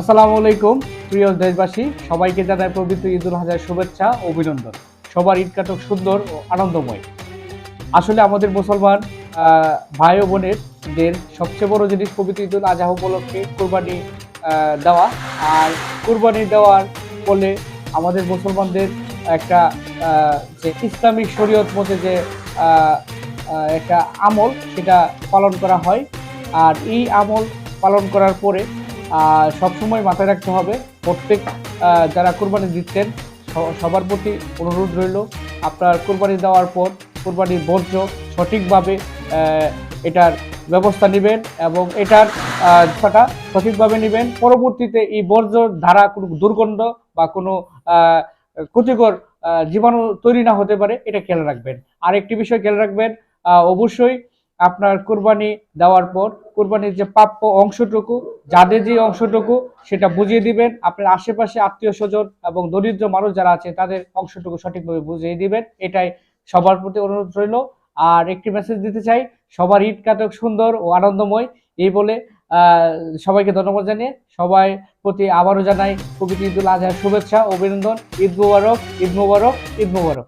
আসসালামু আলাইকুম, প্রিয় দেশবাসী, সবাইকে জানাই পবিত্র ঈদুল হাজার শুভেচ্ছা অভিনন্দন। সবার ঈদ কাটক সুন্দর ও আনন্দময়। আসলে আমাদের মুসলমান ভাই ও বোনেরদের সবচেয়ে বড় জিনিস পবিত্র ঈদুল আজহা উপলক্ষে কোরবানি দেওয়া। আর কোরবানি দেওয়ার ফলে আমাদের মুসলমানদের একটা যে ইসলামিক শরীয়ত মতে যে একটা আমল, সেটা পালন করা হয়। আর এই আমল পালন করার পরে সবসময় মাথায় রাখতে হবে। প্রত্যেক যারা কোরবানি দিচ্ছেন সবার প্রতি অনুরোধ রইল। আপনার কোরবানি দেওয়ার পর কোরবানির বর্জ্য সঠিকভাবে এটার ব্যবস্থা নেবেন এবং এটার সেটা সঠিকভাবে নেবেন। পরবর্তীতে এই বর্জ্য ধারা কোনো দুর্গন্ধ বা কোনো ক্ষতিকর জীবাণু তৈরি না হতে পারে, এটা খেয়াল রাখবেন। আর একটি বিষয় খেয়াল রাখবেন অবশ্যই আপনার কোরবানি দেওয়ার পর কোরবানির যে প্রাপ্য অংশটুকু, যাদের যে অংশটুকু, সেটা বুঝিয়ে দিবেন। আপনার আশেপাশে আত্মীয় স্বজন এবং দরিদ্র মানুষ যারা আছে, তাদের অংশটুকু সঠিকভাবে বুঝিয়ে দিবেন। এটাই সবার প্রতি অনুরোধ রইল। আর একটি মেসেজ দিতে চাই, সবার ঈদ কাটক সুন্দর ও আনন্দময়। এই বলে সবাইকে ধন্যবাদ জানিয়ে সবাই প্রতি আবারও জানাই পবিত্র ঈদুল আজহার শুভেচ্ছা অভিনন্দন। ঈদ মুবারক ঈদ মুবারক ঈদ মুবারক।